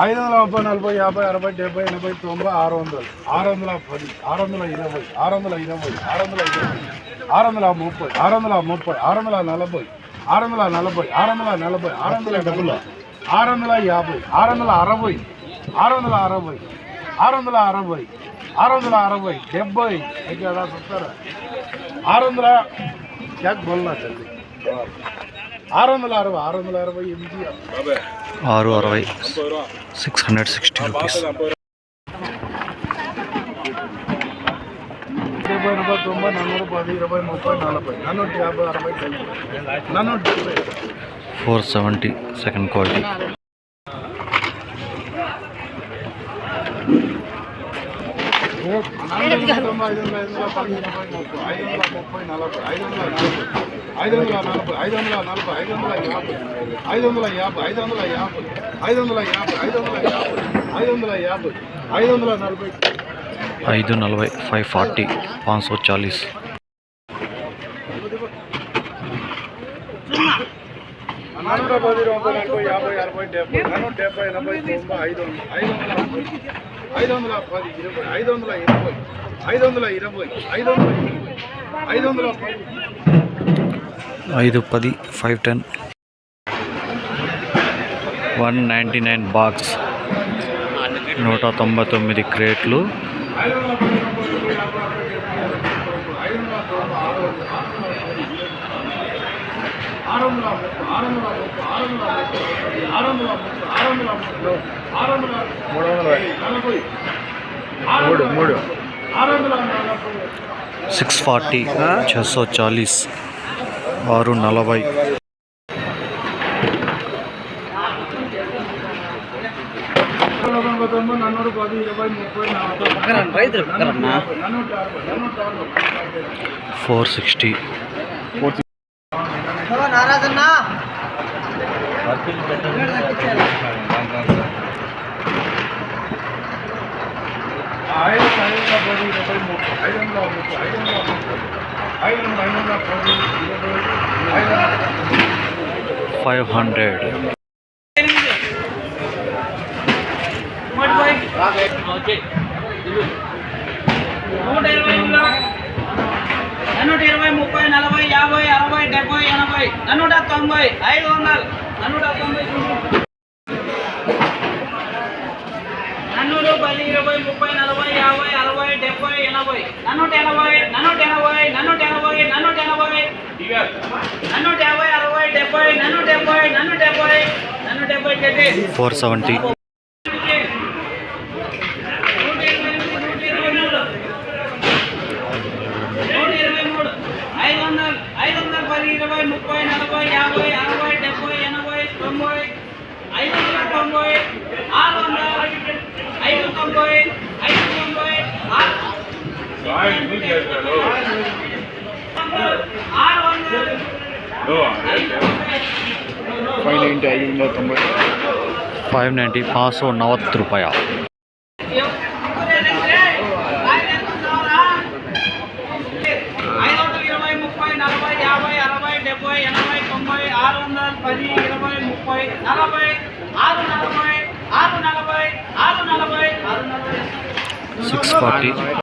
ఐదు వందల ముప్పై నలభై యాభై అరవై డెబ్బై ఎనభై తొంభై ఆరు వందలు ఆరు వందల పది ఆరు వందల ఇరవై ఆరు వందల ఇరవై ఆరు వందల ఇరవై ఆరు వందల ముప్పై ఆరు వందల ముప్పై ఆరు వందల నలభై ఆరు వందల నలభై ఆరు వందల నలభై ఆరు వందల డబ్బులు ఆరు వందల యాభై ఆరు వందల అరవై ఆరు వందల అరవై ఆరు వందల అరవై ఆరు వందల అరవై డెబ్బై అయితే చెప్తారా ఆరు వందల చెక్ బోల్నా చల్లి ఆరు వందల అరవై ఆరు వందల అరవై ఎనిమిది ఆరు అరవై సిక్స్ హండ్రెడ్ సిక్స్టీ రూపీస్ డెబ్బై ఎనభై తొంభై నన్నూరు పది ఇరవై ముప్పై నలభై నన్నూట యాభై అరవై డెబ్బై నన్నూట డెబ్బై ఫోర్ సెవెంటీ సెకండ్ క్వాలిటీ నాలుగు వందల తొంభై ఐదు వందల ఐదు వందల పది ఇరవై ముప్పై ఐదు వందల ముప్పై నలభై ఐదు వందల నలభై ఐదు వందల నలభై ఐదు వందల యాభై ఐదు వందల యాభై ఐదు వందల యాభై ఐదు వందల యాభై ఐదు వందల యాభై ఐదు వందల యాభై ఐదు వందల నలభై ఐదు నలభై ఫైవ్ ఫార్టీ పాँच सौ నాలుగు పది వందల ఎనభై యాభై అరవై డెబ్బై నూట డెబ్బై ఎనభై తొంభై ఐదు వందల ఐదు వందల ఐదు వందల పది ఇరవై ఐదు వందల ఇరవై ఐదు వందల ఇరవై ఐదు వందల ఇరవై ఐదు వందల పది ఐదు పది five ten one ninety nine box నూట తొంభై తొమ్మిది క్రేట్లు ఆరు వందల ముప్పై ఆరు వందల ముప్పై ఆరు వందల ముప్పై ఆరు వందల ముప్పై ఆరు వందల ముప్పై ఆరు వందల మూడు వందల నలభై మూడు మూడు ఆరు వందల నలభై సిక్స్ ఫార్టీ छः सौ चालीस ఆరు నలభై. తొంభై తొంభై నన్నూరు పది ఇరవై ముప్పై నలభై నన్నూట యాభై నన్నూట యాభై ఫోర్ సిక్స్టీ ఐదు ఐదు వందల పది ఇరవై ముప్పై ఐదు వందల ముప్పై ఐదు వందల ముప్పై ఐదు వందల ఐదు వందల పది ఇరవై ఐదు వందల ఫైవ్ హండ్రెడ్ నూట ఇరవై నూట ఇరవై ముప్పై నలభై యాభై అరవై డెబ్బై ఎనభై నూట తొంభై ఐదు వందలు నూట తొంభై నన్నూరు పది ఇరవై ముప్పై నలభై యాభై అరవై డెబ్బై ఎనభై నూట ఎనభై నూట ఎనభై నన్నూట ఫోర్ సెవెంటీ నూట ఇరవై ఎనిమిది, నూట ఇరవై మూడు. నూట ఇరవై మూడు. ఐదు వందలు ఐదు వందల పది ఇరవై ముప్పై నలభై యాభై అరవై డెబ్బై ఎనభై తొంభై ఐదు వందల తొంభై ఆరు వందలు ఐదు తొంభై ఐదు తొంభై ఆరు ఆరు వందలు ఐదు తొంభై ఫైవ్ నైంటీ ఐదు వందల తొంభై फाइव नाइन्टी पाँच सौ नवत्त रुपया ఐదు వందల ఇరవై ముప్పై నలభై యాభై అరవై డెబ్బై ఎనభై తొంభై ఆరు వందల పది ఇరవై ముప్పై నలభై ఆరు నలభై ఆరు నలభై ఆరు నలభై ఆరు నలభై సిక్స్ ఫార్టీ